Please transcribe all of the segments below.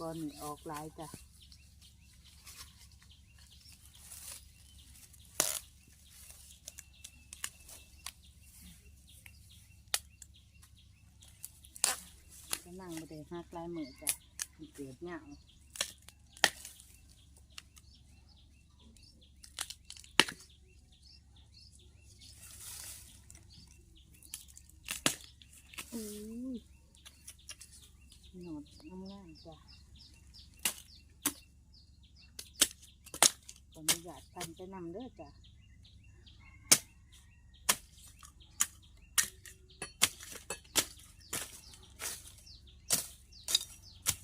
ก่อนนี่ออกหลายจ้ะก็นั่งไม่ได้หักลายมือจ้ะมันเกิดเหงาอุ้ยหนอดงามๆจ้ะ ออนุญาตพันไปนำเด้อจ้ะ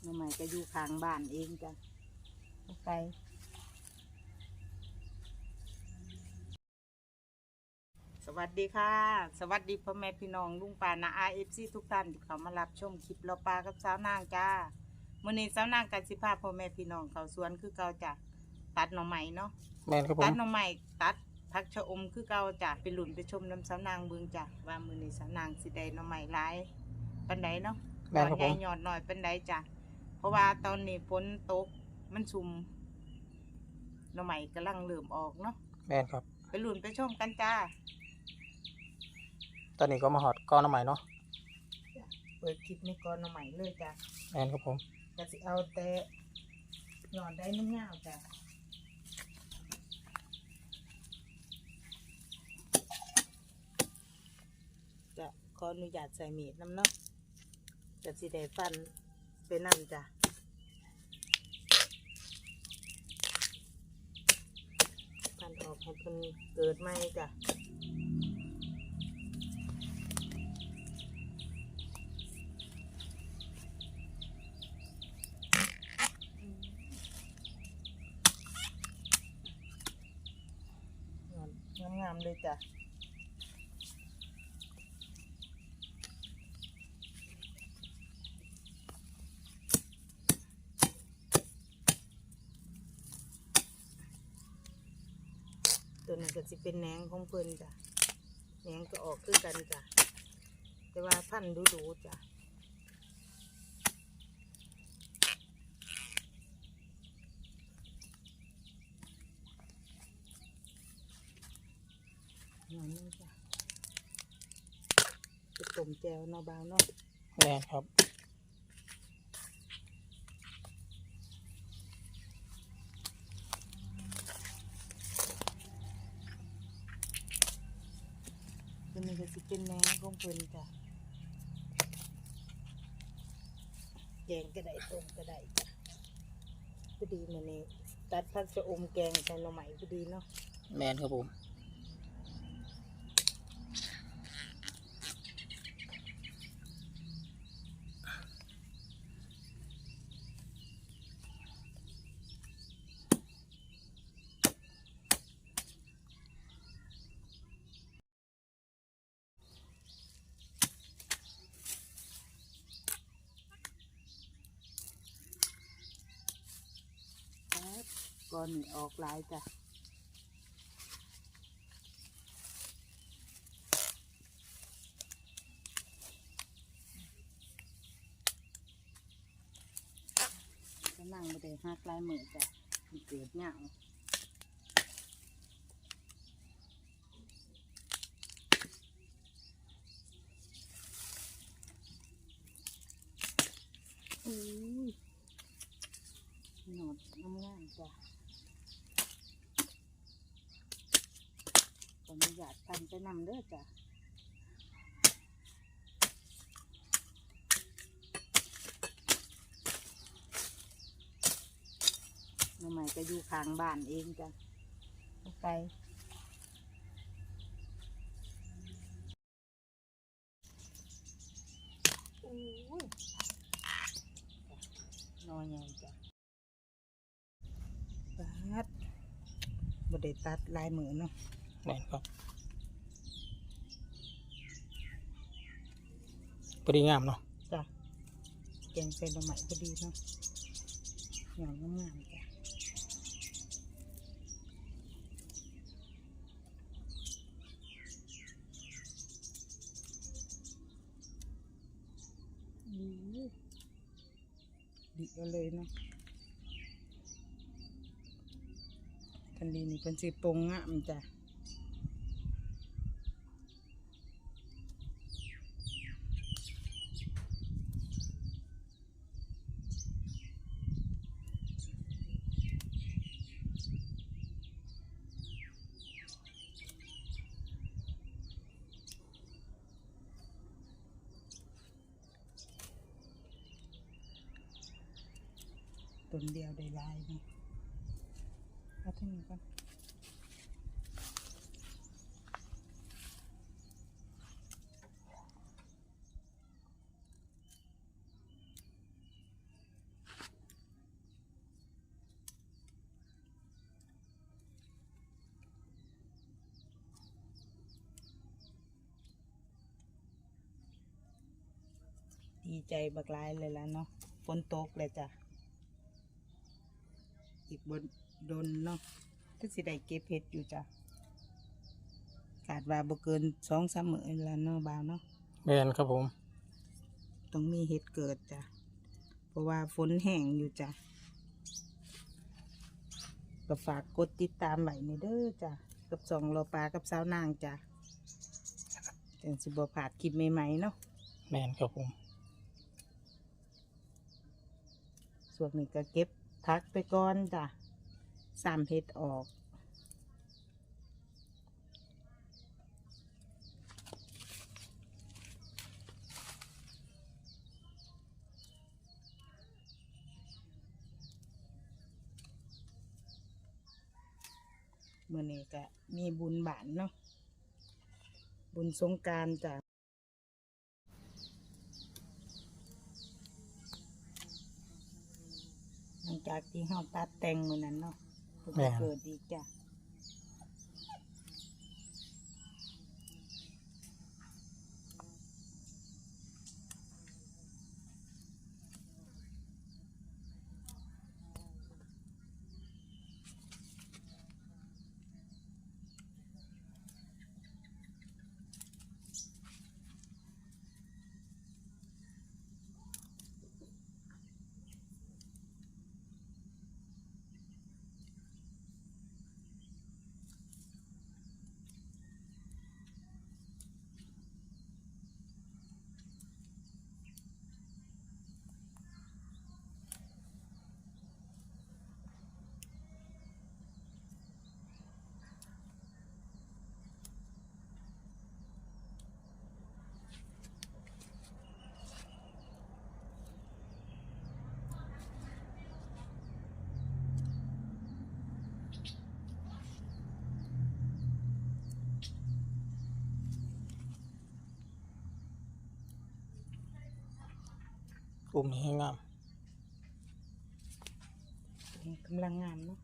หน้ำใหม่ก็อยู่ข้างบ้านเองจ้ะบ่ไกลสวัสดีค่ะ สวัสดีพ่อแม่พี่น้องลุงป่านาอาเอฟซีทุกท่านที่เขามารับชมคลิปเราปลากับสาวนางจ้ามื่อนี้สาวนางกันสิพาพ่อแม่พี่น้องเขาสวนคือเก่าจ้ะ ตัดหน่อไม้เนาะแมนครับผตัมดหน่อไม้ตัดพักชะอมคือเก่าจ้ะไปหลุนไปชมน้ำสาวนางเบืองจ้ะว่ามื่อนี้สาวนางสิได้หน่อไม้หลายปันไดเนาะแมนครับใหผญ่มหยอดหน่อยเป็นไดจ้ะเพราะว่าตอนนี้ฝนตกมันชุมหน่อไม้กำลังเริ่มออกเนาะแมนครับ ไปลุ้นไปชมกันจ้าตอนนี้ก็มาหอดก้อนน้ำใหม่เนาะเปิดคลิปนี้ก่อนหน่อไม้เลยจ้ะ แมนครับผมจะสิเอาแต่หยอดได้นุ่มยาวจ้ะ ขออนุญาตใส่มีดน้ำเนาะจะสิได้ฟันไปนั่นจ้ะฟันออกให้เพิ่นเกิดไหมจ้ะงามงามๆเลยจ้ะ ก็จะเป็นแหนงของเพิ่นจ้ะแหนงก็ออกคือกันจ้ะแต่ว่าพันธุ์ดูจ้ะหน่อยนึงจ้ะจะต้มแจวเนาะบาวเนาะ แมนครับ ตัวนี้ก็สิเป็นแหนงของ เพิ่นจ้ะแกงก็ได้ต้มก็ได้จ้ะพอดีมันนี้ตัดพักชะอมแกงใส่หน่อไม้พอดีเนาะแมนครับผม ครับ ก่อนนี่ออกหลายจ้ะนั่งไม่ได้หักลายมือจ้ะมันเกิดเหงาอุ้ยหนอดงามๆจ้ะข ออนุญาตพันไปนำเด้อจ้ะหน้ำใหม่ก็อยู่ข้างบ้านเองจ้ะบ่ไกลอู้ยนอนยังจ้ะตัดบ่ได้ตัดลายมือเนาะ แมนครับพอดีงามเนาะจ้ะแกงใส่หน้ำใหม่ก็ดีเนาะหยองงามๆจ้ะอู้ยดิก็เลยเนาะทันดีนี่เป็นสิปงงามจ้ะ นเดียวได้ลายนาะเอาที่นี่ก่อนดีใจบักลายเลยแล่ะเนาะฝนตกเลยจ้ะ อีกบนโดนเนาะก็สิได้เก็บเห็ดอยู่จ้ะกาดว่าบ่เกินสองสามมื้อนี่ละเนาะบ่าวเนาะแมนครับผมต้องมีเห็ดเกิดจ้ะเพราะว่าฝนแห้งอยู่จ้ะก็ฝากกดติดตามไว้นี่เด้อจ้ะกับสองโลปลากับสาวนางจ้ะจังสิบ่พลาดคลิปใหม่ๆเนาะแมนครับผมส่วนนี้ก็เก็บ พักไปก่อนจ้ะสามเห็ดออก มื่อนี้ก็มีบุญบานเนาะบุญสงการจ้ะหลังจาก ที่เฮาตัดแต่งมือนั้นเนาะเพิ่นก็เกิดอีกจ้ะ กลุ่มนี้ให้งามกำลังงามเนาะ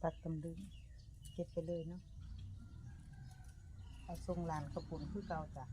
เอาต้น ตัดตำลึงเก็บไปเลยเนาะเอาทรงลานกระปุนคือเก่าจ้ะ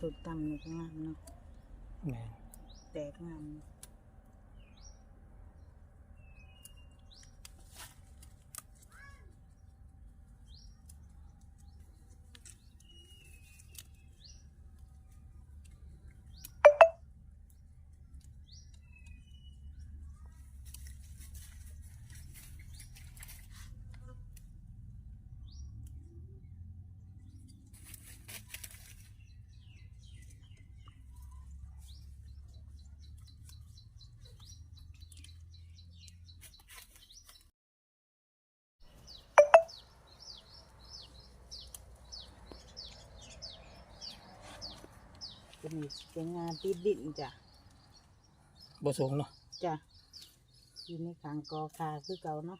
ตุดตำนี่ก็งามเนาะแม่น แตกงาม นเป็นงานติดดินจ้ะบ่สูงเนาะจ้ะอยู่ในขางกอคาคือเก่าเนาะ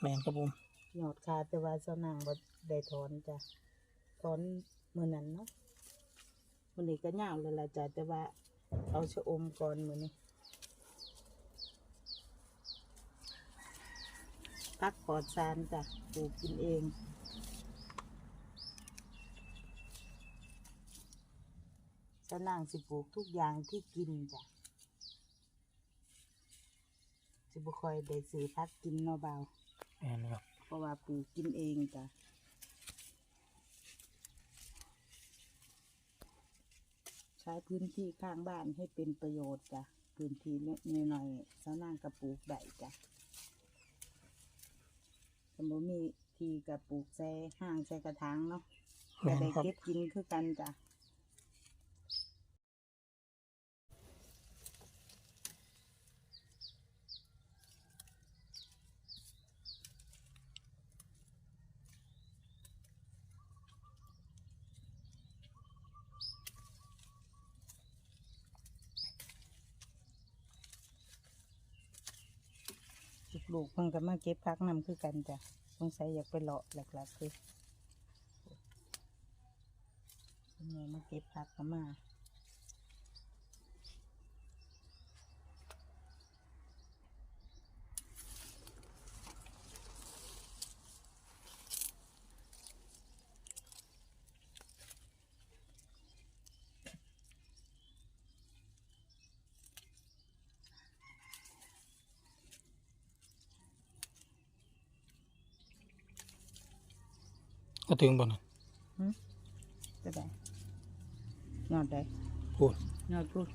แม่นครับผมยอดคาแต่ว่าเจ้านางบ่ได้ถอนจ้ะถอนมื้อนั้นเนาะมื้อนี้ก็ยาวแล้วล่ะจ้ะแต่ว่าเอาชะอมก่อนมื้อนี้พักปลอดสารจ้ะปลูกกินเอง จ้านางสิปลูกทุกอย่างที่กินจ้ะสิบ่ค่อยได้ซื้อพักกินเนาะเบาแม่นครับเพราะว่าปลูกกินเองจ้ะใช้พื้นที่ข้างบ้านให้เป็นประโยชน์จ้ะพื้นที่เล็กๆหน่อยๆสาวนางกระปลูกได้จ้ะสมมติมีที่กระปลูกใส่ห้างใส่กระถางเนาะก็แม่นได้ครับเก็บกินคือกันจ้ะ ลูกเพิ่งกันมาเก็บพักนำคือกันจ้ะสงสัยอยากไปเลาะหลักๆคือเพิ่นเลยมาเก็บพักกันมา ก็ถึงบ่นั่นจะได้ยอดได้พูดยอดพูด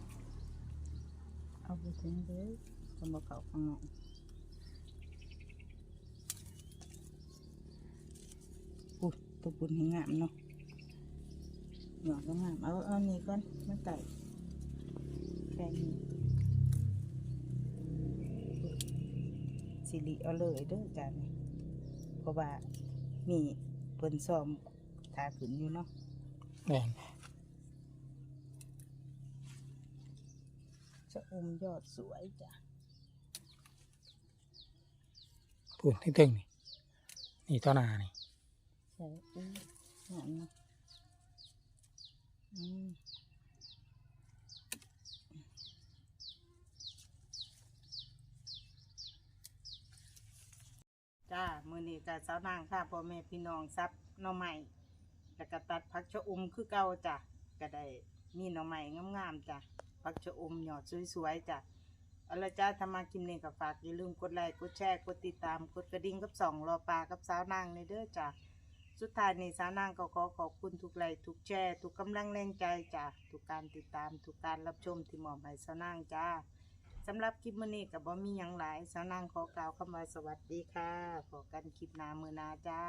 เอาไปถึงเลยคนบอกเขาข้างนอกพูดตัวบุญให้งามเนาะหยอดก็งามเอาเอานี่ก่อนมาไก่แค่นี้สิริเอาเลยเด้อจานนี่เพราะว่ามี เพิ่นซ้อมทาขึ้นอยู่เนาะแม่นจะอมยอดสวยจ้ะพูดที่ตึงนี่นี่ต่อหน้านี่ใช่อุ้ยงามเนาะอืม จ้า มือนี้กับสาวนางค่ะพ่อแม่พี่น้องซับหน่อใหม่แล้วก็ตัดผักชะอมคือเก่าจ้ะก็ได้มีหน่อใหม่งามๆจ้ะผักชะอมหยอดสวยๆจ้ะเอาละจ้าถ้ามากินนี่ก็ฝากอย่าลืมกดไลค์กดแชร์กดติดตามกดกระดิ่งกับสองรอปลากับสาวนางในเด้อจ้ะสุดท้ายนี่สาวนางก็ขอขอบคุณทุกไลค์ทุกแชร์ทุกกำลังแรงใจจ้ะทุกการติดตามทุกการรับชมที่มอบให้สาวนางจ้า สำหรับคลิปมื้อนี้ก็บ่มีหยังหลายสาวนางขอกล่าวคำว่าสวัสดีค่ะขอกันคลิปหน้ามื้อหน้าจ้า